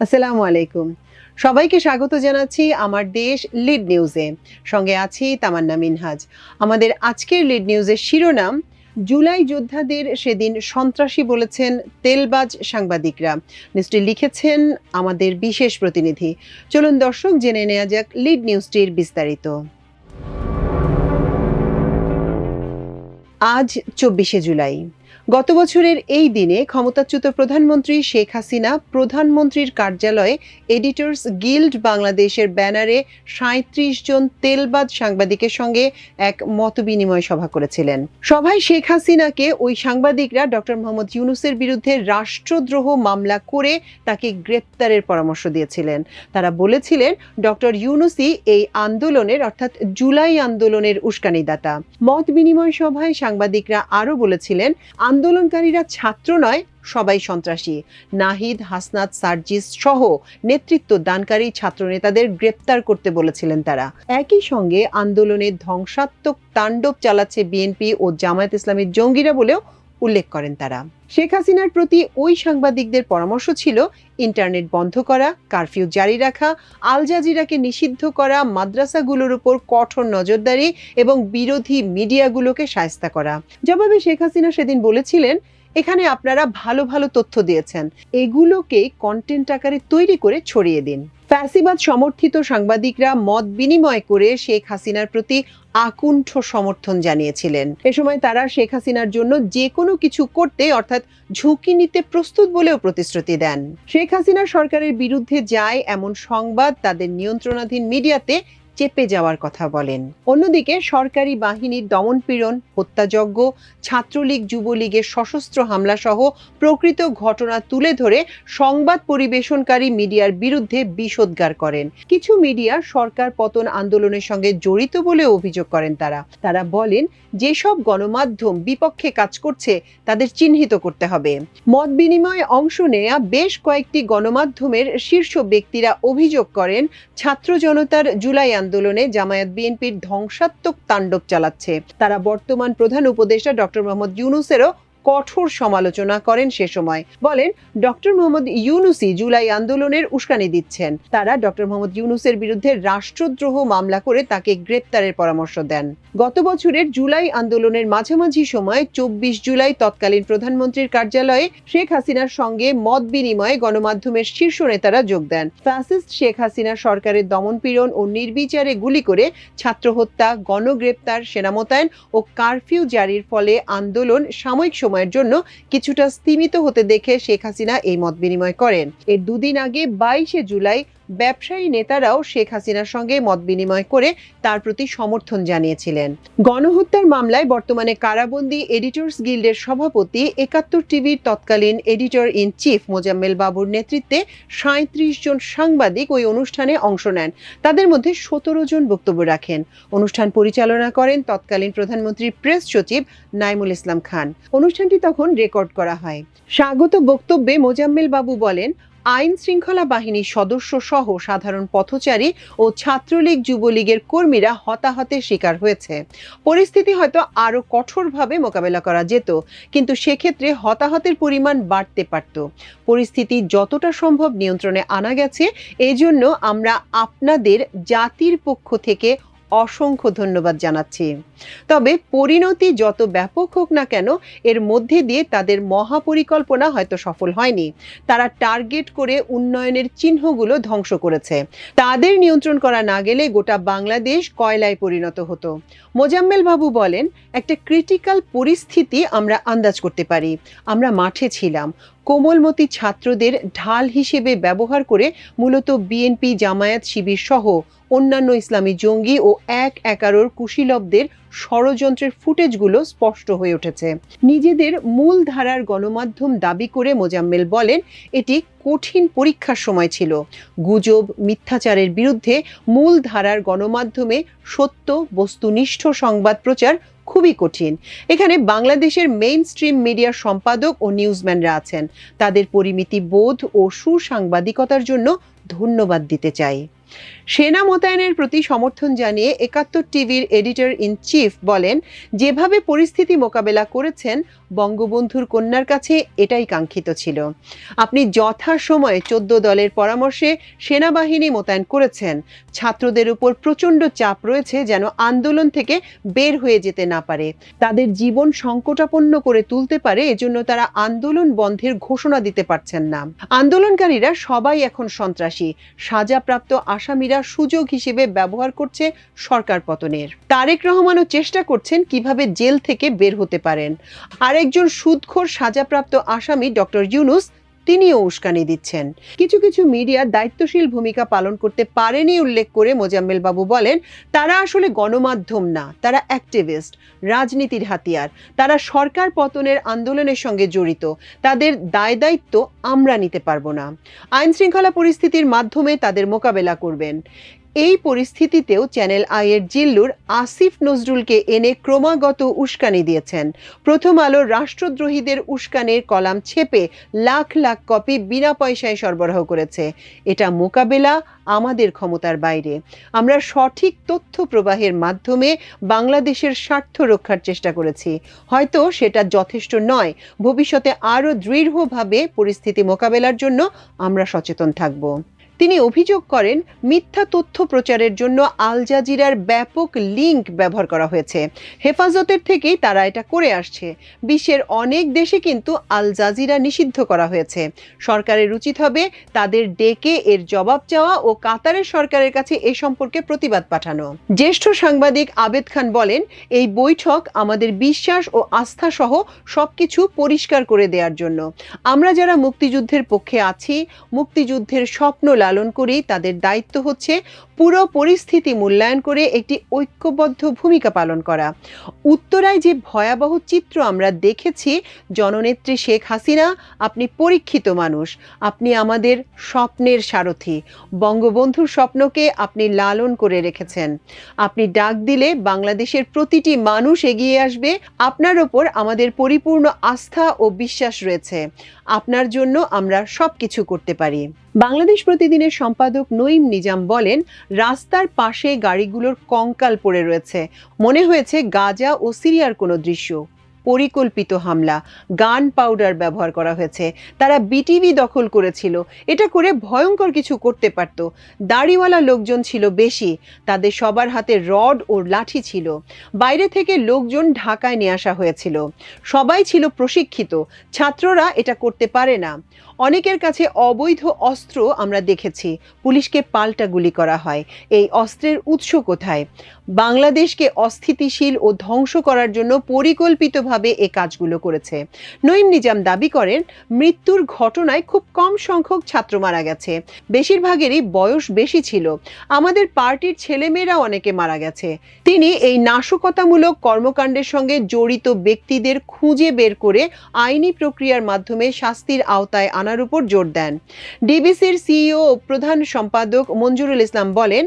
আসসালামু আলাইকুম। সবাইকে স্বাগত জানাচ্ছি আমার দেশ লিড নিউজে। সঙ্গে আছি তামান্না মিনহাজ। আমাদের আজকের লিড নিউজের শিরোনাম, জুলাই যোদ্ধাদের সেদিন সন্ত্রাসী বলেছেন তেলবাজ সাংবাদিকরা। নিউজটি লিখেছেন আমাদের বিশেষ প্রতিনিধি। চলুন দর্শক জেনে নেওয়া যাক লিড নিউজটির বিস্তারিত। আজ চব্বিশে জুলাই। গত বছরের এই দিনে ক্ষমতাচ্যুত প্রধানমন্ত্রী শেখ হাসিনা প্রধানমন্ত্রীর কার্যালয়ে এডিটর্স গিল্ড বাংলাদেশের ব্যানারে সাঁত্রিশ জন তেলবাদ সাংবাদিকের সঙ্গে এক মতবিনিময় সভা করেছিলেন। সভায় শেখ হাসিনাকে ওই সাংবাদিকরা ডক্টর মোহাম্মদ ইউনুসের বিরুদ্ধে রাষ্ট্রদ্রোহ মামলা করে তাকে গ্রেপ্তারের পরামর্শ দিয়েছিলেন। তারা বলেছিলেন, ডক্টর ইউনুসি এই আন্দোলনের অর্থাৎ জুলাই আন্দোলনের উস্কানিদাতা। মত বিনিময় সভায় সাংবাদিকরা আরও বলেছিলেন আন্দোলনকারীরা ছাত্র নয়, সবাই সন্ত্রাসী। নাহিদ, হাসনাত, সার্জিস সহ নেতৃত্ব দানকারী ছাত্রনেতাদের গ্রেপ্তার করতে বলেছিলেন তারা। একই সঙ্গে আন্দোলনের ধ্বংসাত্মক তাণ্ডব চালাচ্ছে বিএনপি ও জামায়াত ইসলামের জঙ্গিরা বলেও উল্লেখ করেন তারা। শেখ হাসিনার প্রতি ওই সাংবাদিকদের পরামর্শ ছিল ইন্টারনেট বন্ধ করা, কারফিউ জারি রাখা, আল জাজিরাকে নিষিদ্ধ করা, মাদ্রাসাগুলোর উপর কঠোর নজরদারি এবং বিরোধী মিডিয়াগুলোকে সায়স্তা করা। জবাবে শেখ হাসিনা সেদিন বলেছিলেন, এখানে আপনারা ভালো ভালো তথ্য দিয়েছেন। এগুলোকে কন্টেন্ট আকারে তৈরি করে ছড়িয়ে দিন। ফ্যাসিবাদ সমর্থিত সাংবাদিকরা মত বিনিময় করে শেখ হাসিনার প্রতি আকুণ্ঠ সমর্থন জানিয়েছিলেন। এ সময় তারা শেখ হাসিনার জন্য যে কোনো কিছু করতে অর্থাৎ ঝুঁকি নিতে প্রস্তুত বলেও প্রতিশ্রুতি দেন। শেখ হাসিনা সরকারের বিরুদ্ধে যায় এমন সংবাদ তাদের নিয়ন্ত্রণাধীন মিডিয়াতে চেপে যাওয়ার কথা বলেন। অন্যদিকে সরকারি বাহিনীর দমনপীড়ন, হত্যাযজ্ঞ, ছাত্রলীগ, যুবলীগের সশস্ত্র হামলা সহ প্রকৃত ঘটনা তুলে ধরে সংবাদ পরিবেশনকারী মিডিয়ার বিরুদ্ধে বিষোদ্গার করেন। কিছু মিডিয়া সরকার পতন আন্দোলনের সঙ্গে জড়িত বলে অভিযোগ করেন তারা। তারা বলেন, যেসব গণমাধ্যম বিপক্ষে কাজ করছে, তাদের চিহ্নিত করতে হবে। মত বিনিময়ে অংশ নেয়া বেশ কয়েকটি গণমাধ্যমের শীর্ষ ব্যক্তিরা অভিযোগ করেন, ছাত্র জনতার জুলাই আন্দোলনে জামায়াত বিএনপির ধ্বংসাত্মক তাণ্ডব চালাচ্ছে। তারা বর্তমান প্রধান উপদেষ্টা ডক্টর মোহাম্মদ ইউনুসেরও কঠোর সমালোচনা করেন সে সময়। বলেন, ডক্টর মোহাম্মদ ইউনুসি জুলাই আন্দোলনের উস্কানি দিচ্ছেন। তারা ডক্টর মোহাম্মদ ইউনুসের বিরুদ্ধে রাষ্ট্রদ্রোহ মামলা করে তাকে গ্রেপ্তারের পরামর্শ দেন। গত বছরের জুলাই আন্দোলনের মাঝামাঝি সময় চব্বিশ জুলাই তৎকালীন প্রধানমন্ত্রীর কার্যালয়ে শেখ হাসিনার সঙ্গে মত বিনিময়ে গণমাধ্যমের শীর্ষ নেতারা যোগ দেন। ফ্যাসিস্ট শেখ হাসিনা সরকারের দমনপীড়ন ও নির্বিচারে গুলি করে ছাত্র হত্যা গণগ্রেপ্তার, সেনা মোতায়েন ও কারফিউ জারির ফলে আন্দোলন সাময়িক সময়ের জন্য কিছুটা স্তীমিত হতে দেখে শেখ হাসিনা এই মত বিনিময় করেন। এর দুদিন আগে বাইশে জুলাই ব্যবসায়ী নেতারাও শেখ হাসিনার সঙ্গে মত বিনিময় করে তার প্রতি সমর্থন জানিয়েছিলেন। গণহত্যার মামলায় বর্তমানে কারাবন্দী এডিটর্স গিল্ডের সভাপতি একাত্তর টিভির তৎকালীন এডিটর ইন চিফ মোজাম্মেল বাবুর নেতৃত্বে সাঁত্রিশ জন সাংবাদিক ওই অনুষ্ঠানে অংশ নেন। তাদের মধ্যে সতেরো জন বক্তব্য রাখেন। অনুষ্ঠান পরিচালনা করেন তৎকালীন প্রধানমন্ত্রী প্রেস সচিব নাইমুল ইসলাম খান। অনুষ্ঠানটি তখন রেকর্ড করা হয়। স্বাগত বক্তব্যে মোজাম্মেল বাবু বলেন আইন শৃঙ্খলা বাহিনীর সদস্য সহ সাধারণ পথচারী ও ছাত্রলীগ যুবলীগের কর্মীরা হতাহতের শিকার হয়েছে। পরিস্থিতি হয়তো আরও কঠোরভাবে মোকাবেলা করা যেত, কিন্তু সেক্ষেত্রে হতাহতের পরিমাণ বাড়তে পারত। পরিস্থিতি যতটা সম্ভব নিয়ন্ত্রণে আনা গেছে, এজন্য আমরা আপনাদের জাতির পক্ষ থেকে অসংখ্য ধন্যবাদ জানাচ্ছি। তবে পরিণতি যত ব্যাপক হোক না কেন, এর মধ্যে দিয়ে তাদের মহাপরিকল্পনা হয়তো সফল হয়নি। তারা টার্গেট করে উন্নয়নের চিহ্নগুলো ধ্বংস করেছে। তাদের নিয়ন্ত্রণ করা না গেলে গোটা বাংলাদেশ কয়লায় পরিণত হতো। মোজাম্মেল বাবু বলেন, একটা ক্রিটিক্যাল পরিস্থিতি আমরা আন্দাজ করতে পারি। আমরা মাঠে ছিলাম। কোমলমতি ছাত্রদের ঢাল হিসেবে ব্যবহার করে মূলত বিএনপি জামায়াত শিবির সহ অন্যান্য ইসলামী জঙ্গি ও এক একারোর কুশীলবদের ষড়যন্ত্রের ফুটেজগুলো স্পষ্ট হয়ে উঠেছে। নিজেদের মূল ধারার গণমাধ্যম দাবি করে মোজাম্মেল বলেন, এটি কঠিন পরীক্ষার সময় ছিল। গুজব, মিথ্যাচারের বিরুদ্ধে মূল ধারার গণমাধ্যমে সত্য, বস্তুনিষ্ঠ সংবাদ প্রচার খুবই কঠিন। এখানে বাংলাদেশের মেইন স্ট্রিম মিডিয়ার সম্পাদক ও নিউজম্যানরা আছেন। তাদের পরিমিতি বোধ ও সুসাংবাদিকতার জন্য ধন্যবাদ দিতে চাই। সেনা মোতায়েনের প্রতি সমর্থন জানিয়ে একাত্তর টিভির এডিটর ইন চিফ বলেন, যেভাবে পরিস্থিতি মোকাবেলা করেছেন, বঙ্গবন্ধুর কন্যার কাছে এটাই কাঙ্ক্ষিত ছিল। আপনি যথাসময়ে চোদ্দ দলের পরামর্শে সেনাবাহিনী মোতায়েন করেছেন। ছাত্রদের উপর প্রচণ্ড চাপ রয়েছে যেন আন্দোলন থেকে বের হয়ে যেতে না পারে। তাদের জীবন সংকটাপন্ন করে তুলতে পারে, এজন্য তারা আন্দোলন বন্ধের ঘোষণা দিতে পারছেন না। আন্দোলনকারীরা সবাই এখন সন্ত্রাসী। সাজাপ্রাপ্ত আসামিরা সুযোগ হিসেবে ব্যবহার করছে সরকার পতনের। তারেক রহমানও চেষ্টা করছেন কীভাবে জেল থেকে বের হতে পারেন। আরেকজন সুদখোর সাজাপ্রাপ্ত আসামি ডক্টর ইউনুস তিনিও উস্কানি দিচ্ছেন। কিছু কিছু মিডিয়া দায়িত্বশীল ভূমিকা পালন করতে পারেনি উল্লেখ করে মোজাম্মেল বাবু বলেন, তারা আসলে গণমাধ্যম না, তারা অ্যাক্টিভিস্ট রাজনীতির হাতিয়ার। তারা সরকার পতনের আন্দোলনের সঙ্গে জড়িত। তাদের দায় দায়িত্ব আমরা নিতে পারব না। আইন শৃঙ্খলা পরিস্থিতির মাধ্যমে তাদের মোকাবেলা করবেন। এই পরিস্থিতিতেও চ্যানেল আইয়ের জিল্লুর আসিফ নজরুলকে এনে ক্রমাগত উস্কানি দিয়েছেন। প্রথম আলো রাষ্ট্রদ্রোহীদের উস্কানির কলাম ছেপে লাখ লাখ কপি বিনা পয়সায় সরবরাহ করেছে। এটা মোকাবেলা আমাদের ক্ষমতার বাইরে। আমরা সঠিক তথ্য প্রবাহের মাধ্যমে বাংলাদেশের স্বার্থ রক্ষার চেষ্টা করেছি। হয়তো সেটা যথেষ্ট নয়। ভবিষ্যতে আরও দৃঢ়ভাবে পরিস্থিতি মোকাবেলার জন্য আমরা সচেতন থাকব। তিনি অভিযোগ করেন, মিথ্যা তথ্য প্রচারের জন্য আল জাজিরার ব্যাপক লিঙ্ক ব্যবহার করা হয়েছে। হেফাজতের থেকেই তারা এটা করে আসছে। বিশ্বের অনেক দেশে কিন্তু আল জাজিরা নিষিদ্ধ করা হয়েছে। সরকারের উচিত হবে তাদের ডেকে এর জবাব চাওয়া ও কাতারের সরকারের কাছে এ সম্পর্কে প্রতিবাদ পাঠানো। জ্যেষ্ঠ সাংবাদিক আবেদ খান বলেন, এই বৈঠক আমাদের বিশ্বাস ও আস্থা সহ সবকিছু পরিষ্কার করে দেওয়ার জন্য। আমরা যারা মুক্তিযুদ্ধের পক্ষে আছি, মুক্তিযুদ্ধের স্বপ্ন লালন করি তাদের দায়িত্ব হচ্ছে পুরো পরিস্থিতি মূল্যায়ন করে একটি ঐক্যবদ্ধ ভূমিকা পালন করা। উত্তরায় যে ভয়াবহ চিত্র আমরা দেখেছি, জননেত্রী শেখ হাসিনা, আপনি পরীক্ষিত মানুষ, আপনি আমাদের স্বপ্নের সারথি, বঙ্গবন্ধুর স্বপ্নকে আপনি লালন করে রেখেছেন। আপনি ডাক দিলে বাংলাদেশের প্রতিটি মানুষ এগিয়ে আসবে, আপনার ওপর আমাদের পরিপূর্ণ আস্থা ও বিশ্বাস রয়েছে। আপনার জন্য আমরা সব কিছু করতে পারি। বাংলাদেশ প্রতিদিনের সম্পাদক নঈম নিজাম বলেন, রাস্তার পাশে গাড়িগুলোর কঙ্কাল পড়ে রয়েছে। মনে হয়েছে গাজা ও সিরিয়ার কোনো দৃশ্য। পরিকল্পিত হামলা, গান পাউডার ব্যবহার করা হয়েছে। তারা বিটিভি দখল করেছিল। এটা করে ভয়ঙ্কর কিছু করতে পারত। দাড়িওয়ালা লোকজন ছিল বেশি। তাদের সবার হাতে রড ও লাঠি ছিল। বাইরে থেকে লোকজন ঢাকায় নিয়ে আসা হয়েছিল। সবাই ছিল প্রশিক্ষিত। ছাত্ররা এটা করতে পারে না। অনেকের কাছে অবৈধ অস্ত্র আমরা দেখেছি। পুলিশকে পাল্টা গুলি করা হয়। এই অস্ত্রের উৎস কোথায়? বাংলাদেশকে অস্থিতিশীল ও ধ্বংস করার জন্য পরিকল্পিতভাবে এ কাজগুলো করেছে। নঈম নিজাম দাবি করেন, মৃত্যুর ঘটনায় খুব কম সংখ্যক ছাত্র মারা গেছে। বেশিরভাগেরই বয়স বেশি ছিল। আমাদের পার্টির ছেলেমেয়েরা অনেকে মারা গেছে। তিনি এই নাশকতামূলক কর্মকাণ্ডের সঙ্গে জড়িত ব্যক্তিদের খুঁজে বের করে আইনি প্রক্রিয়ার মাধ্যমে শাস্তির আওতায় আনার উপর জোর দেন। ডিবিসির সিইও ও প্রধান সম্পাদক মঞ্জুরুল ইসলাম বলেন,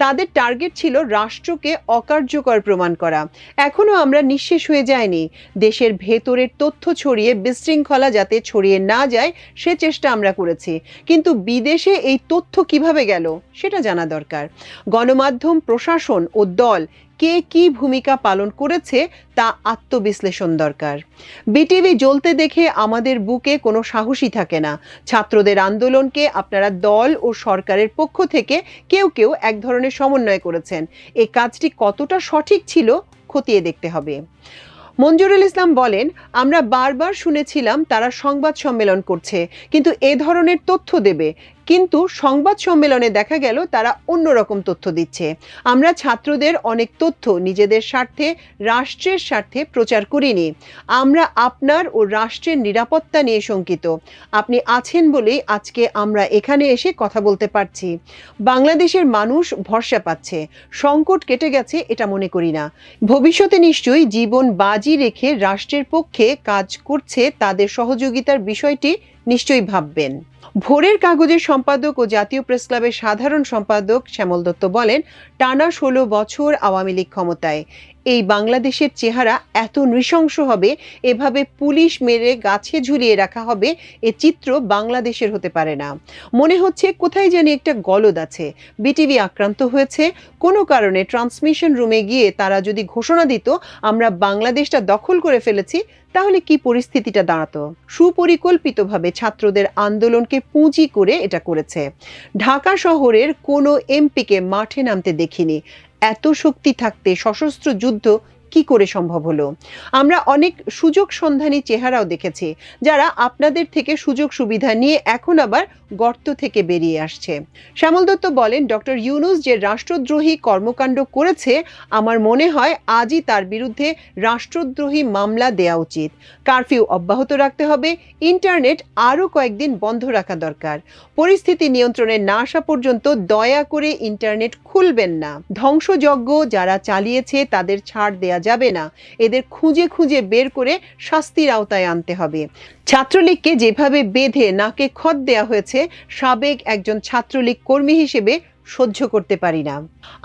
তাদের টার্গেট ছিল রাষ্ট্রকে অকার্যকর প্রমাণ করা। এখনও আমরা নিঃশেষ হয়ে যায়নি দেশের ভেতরের তথ্য ছড়িয়ে বিশৃঙ্খলা যাতে ছড়িয়ে না যায়, সে চেষ্টা আমরা করেছি। কিন্তু বিদেশে এই তথ্য কীভাবে গেল, সেটা জানা দরকার। গণমাধ্যম, প্রশাসন ও দল কে কি ভূমিকা পালন করেছে তা আত্মবিশ্লেষণ দরকার। বিটিভি জ্বলতে দেখে আমাদের বুকে কোনো সাহসী থাকে না। ছাত্রদের আন্দোলনকে আপনারা দল ও সরকারের পক্ষ থেকে কেউ কেউ এক ধরনের সমন্বয় করেছেন। এই কাজটি কতটা সঠিক ছিল খতিয়ে দেখতে হবে। মঞ্জুরুল ইসলাম বলেন, আমরা বারবার শুনেছিলাম তারা সংবাদ সম্মেলন করছে, কিন্তু এ ধরনের তথ্য দেবে। কিন্তু সংবাদ সম্মেলনে দেখা গেল তারা অন্যরকম তথ্য দিচ্ছে। আমরা ছাত্রদের অনেক তথ্য নিজেদের স্বার্থে, রাষ্ট্রের স্বার্থে প্রচার করিনি। আমরা আপনার ও রাষ্ট্রের নিরাপত্তা নিয়ে শঙ্কিত। আপনি আছেন বলেই আজকে আমরা এখানে এসে কথা বলতে পারছি। বাংলাদেশের মানুষ ভরসা পাচ্ছে। সংকট কেটে গেছে এটা মনে করি না। ভবিষ্যতে নিশ্চয়ই জীবন বাজি রেখে রাষ্ট্রের পক্ষে কাজ করছে তাদের সহযোগিতার বিষয়টি নিশ্চয়ই ভাববেন। ভোরের কাগজের সম্পাদক ও জাতীয় প্রেস ক্লাবের সাধারণ সম্পাদক শ্যামল দত্ত বলেন, টানা ষোলো বছর আওয়ামী লীগ ক্ষমতায়। এই বাংলাদেশের চেহারা এত নৃশংস হবে, এভাবে পুলিশ মেরে গাছে ঝুলিয়ে রাখা হবে, এ চিত্র বাংলাদেশের হতে পারে না। মনে হচ্ছে কোথায় জানি একটা গলদ আছে। বিটিভি আক্রান্ত হয়েছে। কোনো কারণে ট্রান্সমিশন রুমে গিয়ে তারা যদি ঘোষণা দিত, আমরা বাংলাদেশটা দখল করে ফেলেছি, তাহলে কি পরিস্থিতিটা দাঁড়াতো? সুপরিকল্পিতভাবে ছাত্রদের আন্দোলনকে পুঁজি করে এটা করেছে। ঢাকা শহরের কোনো এমপিকে মাঠে নামতে দেখিনি। এত শক্তি থাকতে সশস্ত্র যুদ্ধ কি করে সম্ভব হলো? আমরা অনেক সুযোগ সন্ধানী চেহারাও দেখেছি, যারা আপনাদের থেকে সুযোগ সুবিধা নিয়ে এখন আবার গর্ত থেকে বেরিয়ে আসছে। শ্যামল দত্ত বলেন, ডক্টর ইউনুস যে রাষ্ট্রদ্রোহী কর্মকাণ্ড করেছে, আমার মনে হয় আজই তার বিরুদ্ধে রাষ্ট্রদ্রোহী মামলা দেওয়া উচিত। কারফিউ অব্যাহত রাখতে হবে, ইন্টারনেট আরও কয়েকদিন বন্ধ রাখা দরকার। পরিস্থিতি নিয়ন্ত্রণে না আসা পর্যন্ত দয়া করে ইন্টারনেট খুলবেন না। ধ্বংসযজ্ঞ যারা চালিয়েছে, তাদের ছাড় দেয়া যাবে না। এদের খুঁজে খুঁজে বের করে শাস্তির আওতায় আনতে হবে। ছাত্রলীগকে যেভাবে বেঁধে নাকে খত দেয়া হয়েছে সাবেক একজন ছাত্রলীগ কর্মী হিসেবে সহ্য করতে পারি না।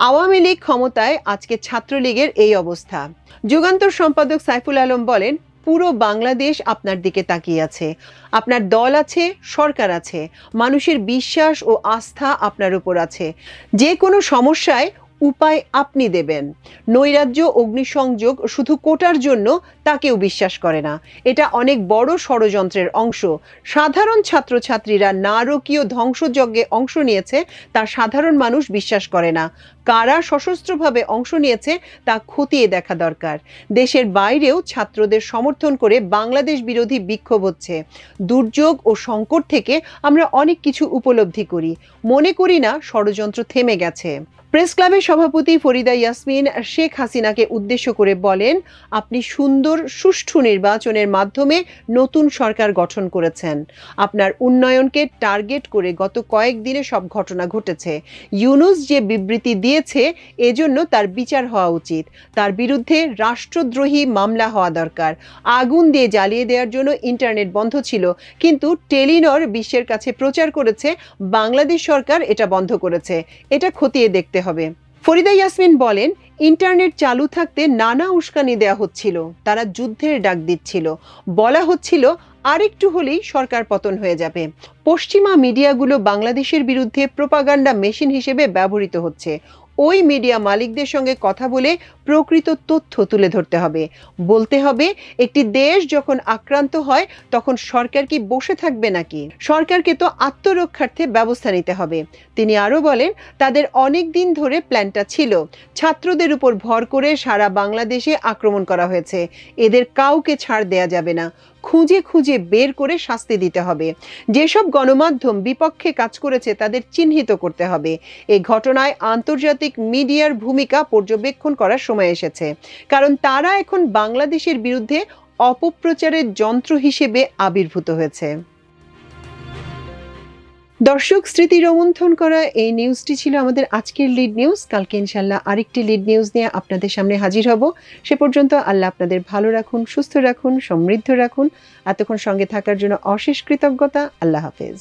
আওয়ামী লীগ ক্ষমতায় আজকে ছাত্রলীগের এই অবস্থা। যুগান্তর সম্পাদক সাইফুল আলম বলেন, পুরো বাংলাদেশ আপনার দিকে তাকিয়ে আছে। আপনার দল আছে, সরকার আছে। মানুষের বিশ্বাস ও আস্থা আপনার উপর আছে। যে কোনো সমস্যায় উপায় আপনি দেবেন। নৈরাজ্য, অগ্নিসংযোগ শুধু কোটার জন্য তাকেও বিশ্বাস করে না। এটা অনেক বড় ষড়যন্ত্রের অংশ। সাধারণ ছাত্রছাত্রীরা নারকীয় ধ্বংসযজ্ঞে অংশ নিয়েছে, তা সাধারণ মানুষ বিশ্বাস করে না। কারা সশস্ত্রভাবে অংশ নিয়েছে, তা খতিয়ে দেখা দরকার। দেশের বাইরেও ছাত্রদের সমর্থন করে বাংলাদেশ বিরোধী বিক্ষোভ হচ্ছে। দুর্যোগ ও সংকট থেকে আমরা অনেক কিছু উপলব্ধি করি। মনে করি না ষড়যন্ত্র থেমে গেছে। প্রেস ক্লাবের সভাপতি ফরিদা ইয়াসমিন শেখ হাসিনাকে উদ্দেশ্য করে বলেন, আপনি সুন্দর, সুষ্ঠু নির্বাচনের মাধ্যমে নতুন সরকার গঠন করেছেন। আপনার উন্নয়নকে টার্গেট করে গত কয়েকদিনে সব ঘটনা ঘটেছে। ইউনুস যে বিবৃতি দিয়েছে, এজন্য তার বিচার হওয়া উচিত। তার বিরুদ্ধে রাষ্ট্রদ্রোহী মামলা হওয়া দরকার। আগুন দিয়ে জ্বালিয়ে দেওয়ার জন্য ইন্টারনেট বন্ধ ছিল, কিন্তু টেলিনর বিশ্বের কাছে প্রচার করেছে, বাংলাদেশ সরকার এটা বন্ধ করেছে। এটা খতিয়ে দেখতে হবে। ফরিদা ইয়াসমিন বলেন, ইন্টারনেট চালু থাকতে নানা উস্কানি দেয়া হচ্ছিল, তারা যুদ্ধের ডাক দিচ্ছিল। বলা হচ্ছিল, আরেকটু হলেই সরকার পতন হয়ে যাবে। পশ্চিমা মিডিয়াগুলো বাংলাদেশের বিরুদ্ধে প্রোপাগান্ডা মেশিন হিসেবে ব্যবহৃত হচ্ছে। ওই মিডিয়া মালিকদের সঙ্গে কথা বলে প্রকৃত তথ্য তুলে ধরতে হবে। বলতে হবে, একটি দেশ যখন আক্রান্ত হয়, তখন সরকার কি বসে থাকবে নাকি? সরকারকে তো আত্মরক্ষার্থে ব্যবস্থা নিতে হবে। তিনি আরও বলেন, তাদের অনেক দিন ধরে প্ল্যানটা ছিল। ছাত্রদের উপর ভর করে সারা বাংলাদেশে আক্রমণ করা হয়েছে। এদের কাউকে ছাড় দেয়া যাবে না। খুঁজে খুঁজে বের করে শাস্তি দিতে হবে। যেসব গণমাধ্যম বিপক্ষে কাজ করেছে তাদের চিহ্নিত করতে হবে। এ ঘটনায় আন্তর্জাতিক মিডিয়ার ভূমিকা পর্যবেক্ষণ করার সময় এসেছে। কারণ তারা এখন বাংলাদেশের বিরুদ্ধে অপপ্রচারের যন্ত্র হিসেবে আবির্ভূত হয়েছে। দর্শক, স্মৃতি রোমন্থন করা এই নিউজটি ছিল আমাদের আজকের লিড নিউজ কালকে ইনশাল্লাহ আরেকটি লিড নিউজ নিয়ে আপনাদের সামনে হাজির হব। সে পর্যন্ত আল্লাহ আপনাদের ভালো রাখুন, সুস্থ রাখুন, সমৃদ্ধ রাখুন। এতক্ষণ সঙ্গে থাকার জন্য অশেষ কৃতজ্ঞতা। আল্লাহ হাফেজ।